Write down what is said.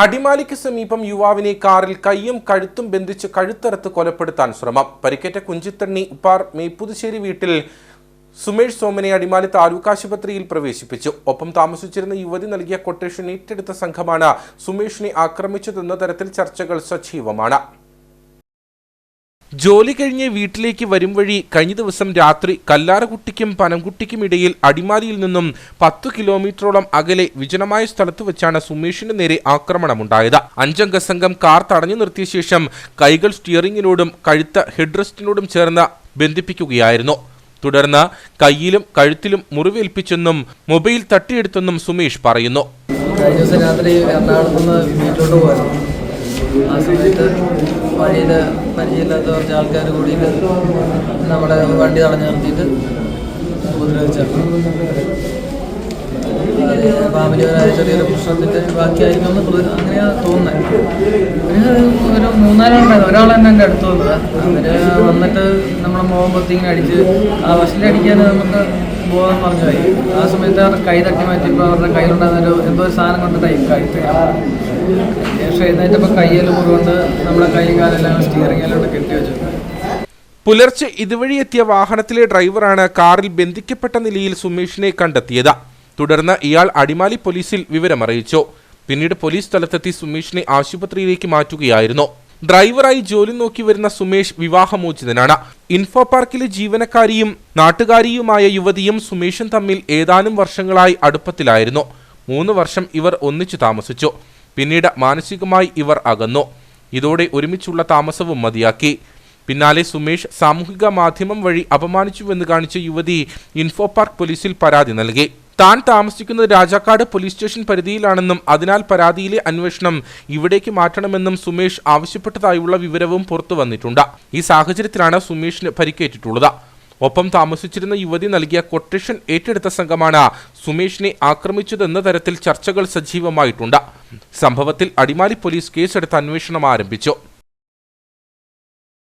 അടിമാലിക്ക് സമീപം യുവാവിനെ കാറിൽ കയ്യും കഴുത്തും ബന്ധിച്ച് കഴുത്തറത്ത് കൊലപ്പെടുത്താൻ ശ്രമം. പരിക്കേറ്റ കുഞ്ചിത്തണ്ണി ഉപ്പാർ മേപ്പുതുശ്ശേരി വീട്ടിൽ സുമേഷ് സോമനെ അടിമാലി താലൂക്ക് ആശുപത്രിയിൽ പ്രവേശിപ്പിച്ചു. ഒപ്പം താമസിച്ചിരുന്ന യുവതി നൽകിയ കൊട്ടേഷൻ ഏറ്റെടുത്ത സംഘമാണ് സുമേഷിനെ ആക്രമിച്ചതെന്ന തരത്തിൽ ചർച്ചകൾ സജീവമാണ്. ജോലി കഴിഞ്ഞ് വീട്ടിലേക്ക് വരും വഴി കഴിഞ്ഞ ദിവസം രാത്രി കല്ലാറകുട്ടിക്കും പനംകുട്ടിക്കും ഇടയിൽ അടിമാലിയിൽ നിന്നും പത്തു കിലോമീറ്ററോളം അകലെ വിജനമായ സ്ഥലത്ത് വെച്ചാണ് സുമേഷിന് നേരെ ആക്രമണമുണ്ടായത്. അഞ്ചംഗ സംഘം കാർ തടഞ്ഞു നിർത്തിയ ശേഷം കൈകൾ സ്റ്റിയറിംഗിനോടും കഴുത്ത് ഹെഡ്റെസ്റ്റിനോടും ചേർന്ന് ബന്ധിപ്പിക്കുകയായിരുന്നു. തുടർന്ന് കയ്യിലും കഴുത്തിലും മുറിവേൽപ്പിച്ചെന്നും മൊബൈൽ തട്ടിയെടുത്തെന്നും സുമേഷ് പറയുന്നു. കഴിഞ്ഞ ദിവസം രാത്രി എറണാകുളത്ത് നിന്ന് വീട്ടിലോട്ട് ആ സമയത്ത് വഴിയിൽ പരിചയമില്ലാത്ത കുറച്ച് ആൾക്കാർ കൂടിയിട്ട് നമ്മുടെ വണ്ടി തടഞ്ഞു നിർത്തിയിട്ട് ഉപദ്രവിച്ചാണ് ഫാമിലിപരമായ ചെറിയൊരു പ്രശ്നത്തിന്റെ ബാക്കിയായിരിക്കും അങ്ങനെയാണ് തോന്നുന്നത് ഒരു മൂന്നാലുണ്ടായിരുന്നു ഒരാൾ തന്നെ എന്റെ അടുത്ത് വന്നത്. അവർ വന്നിട്ട് നമ്മളെ മുഖം പൊത്തിങ്ങനെ അടിച്ച് ആ വശത്തിലടിക്കാൻ നമുക്ക് ബോധം പറഞ്ഞു പോയി ആ സമയത്ത് അവരുടെ കൈ തട്ടി മാറ്റിയപ്പോൾ അവരുടെ കയ്യിലുണ്ടായിരുന്നൊരു എന്തോ ഒരു സാധനം ടൈം കൈ ശേഷം എഴുന്നേറ്റപ്പോൾ കയ്യിൽ മുറിവുണ്ട് നമ്മുടെ കൈയും കാലെല്ലാം സ്റ്റിയറിങ്ങിലോട്ട് കെട്ടി വെച്ചു. പുലർച്ചെ ഇതുവഴി എത്തിയ വാഹനത്തിലെ ഡ്രൈവറാണ് കാറിൽ ബന്ധിക്കപ്പെട്ട നിലയിൽ സുമേഷിനെ കണ്ടെത്തിയത്. തുടർന്ന് ഇയാൾ അടിമാലി പോലീസിൽ വിവരമറിയിച്ചു. പിന്നീട് പോലീസ് സ്ഥലത്തെത്തി സുമേഷിനെ ആശുപത്രിയിലേക്ക് മാറ്റുകയായിരുന്നു. ഡ്രൈവറായി ജോലി നോക്കി വരുന്ന സുമേഷ് വിവാഹമോചിതനാണ്. ഇൻഫോ പാർക്കിലെ ജീവനക്കാരിയും നാട്ടുകാരിയുമായ യുവതിയും സുമേഷും തമ്മിൽ ഏതാനും വർഷങ്ങളായി അടുപ്പത്തിലായിരുന്നു. മൂന്ന് വർഷം ഇവർ ഒന്നിച്ചു താമസിച്ചു. പിന്നീട് മാനസികമായി ഇവർ അകന്നു. ഇതോടെ ഒരുമിച്ചുള്ള താമസവും മതിയാക്കി. പിന്നാലെ സുമേഷ് സാമൂഹിക മാധ്യമം വഴി അപമാനിച്ചുവെന്ന് കാണിച്ച യുവതി ഇൻഫോ പാർക്ക് പോലീസിൽ പരാതി നൽകി. താൻ താമസിക്കുന്നത് രാജാക്കാട് പോലീസ് സ്റ്റേഷൻ പരിധിയിലാണെന്നും അതിനാൽ പരാതിയിലെ അന്വേഷണം ഇവിടേക്ക് മാറ്റണമെന്നും സുമേഷ് ആവശ്യപ്പെട്ടതായുള്ള വിവരവും പുറത്തു വന്നിട്ടുണ്ട്. ഈ സാഹചര്യത്തിലാണ് സുമേഷിന് പരിക്കേറ്റിട്ടുള്ളത്. ഒപ്പം താമസിച്ചിരുന്ന യുവതി നൽകിയ കൊട്ടേഷൻ ഏറ്റെടുത്ത സംഘമാണ് സുമേഷിനെ ആക്രമിച്ചതെന്ന തരത്തിൽ ചർച്ചകൾ സജീവമായിട്ടുണ്ട്. സംഭവത്തിൽ അടിമാലി പോലീസ് കേസെടുത്ത് അന്വേഷണം ആരംഭിച്ചു.